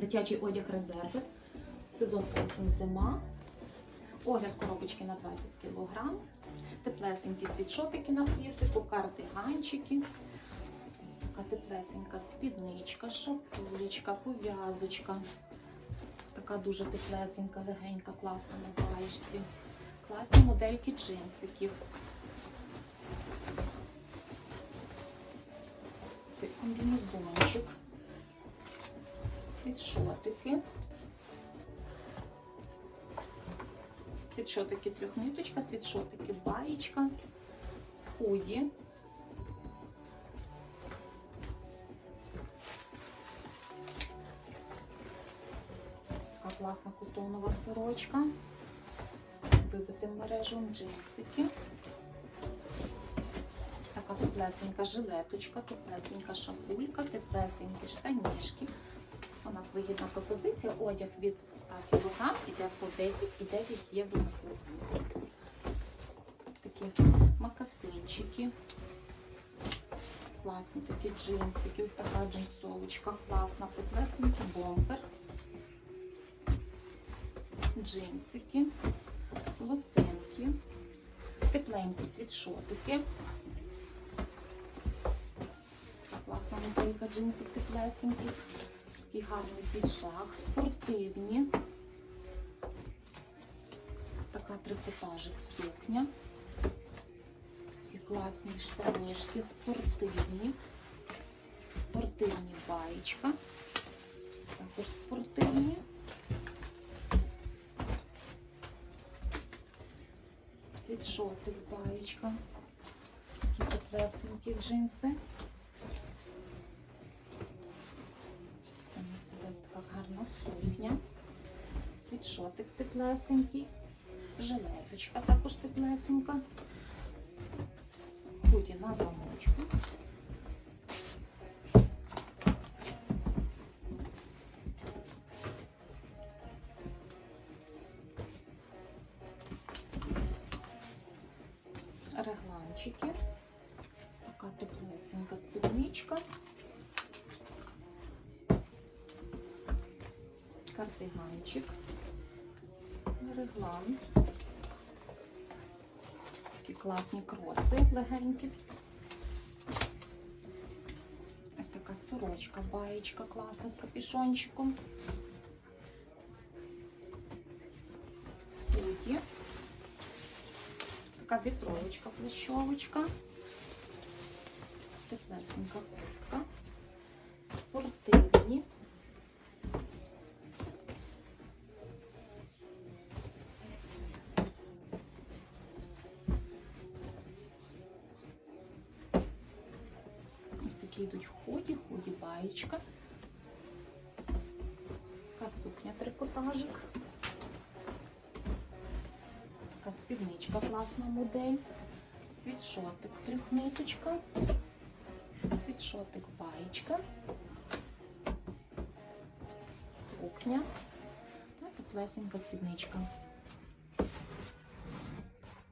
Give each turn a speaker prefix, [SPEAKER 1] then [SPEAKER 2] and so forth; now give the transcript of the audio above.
[SPEAKER 1] Дитячий одяг резерви. Сезон осінь зима. Огляд коробочки на 20 кг. Теплесенькі світшотики на флісику, кардиганчики. Ось така теплесенька спідничка, шапулечка, пов'язочка. Така дуже теплесенька, легенька, класна на баєчці. Класні модельки джинсиків. Це комбінезончик, світшотики. Світшотики трьохниточка, світшотики баєчка, худі. Така класна кутонова сорочка. Вибитим мережем джинсики. Така теплесенька жилеточка, теплесенька шапулька, теплесенькі штанішки. У нас вигідна пропозиція. Одяг від 100 кг іде по 10 і 9 євро за кілограм. Такі макасинчики. Класні такі джинсики. Ось така джинсовочка. Класна, теплесенький бомбер. Джинсики, лосинки, тепленькі світшотики. Класна моделька джинсів теплесеньких. Такий гарний піджак, спортивні. Така трикотажик сукня. Такі класні штанішки, спортивні. Спортивні баєчка. Також спортивні. Світшотик баєчка. Такі теплесенькі джинси. Це у нас іде ось така гарна сукня. Світшотик теплесенький. Жилеточка також теплесенька. Худі на замочку. Регланчики. Така теплесенька спідничка. Кардиганчик. Реглан. Такі класні кроси легенькі. Ось така сорочка, баєчка класна з капюшончиком. Худі. Така вітровочка, плащовочка. Теплесенька куртка. Такі йдуть ході, ході баєчка. Така сукня трикотажик. Така спідничка, класна модель. Світшотик, трьохниточка. Світшотик, баєчка. Сукня. Та теплесенька спідничка.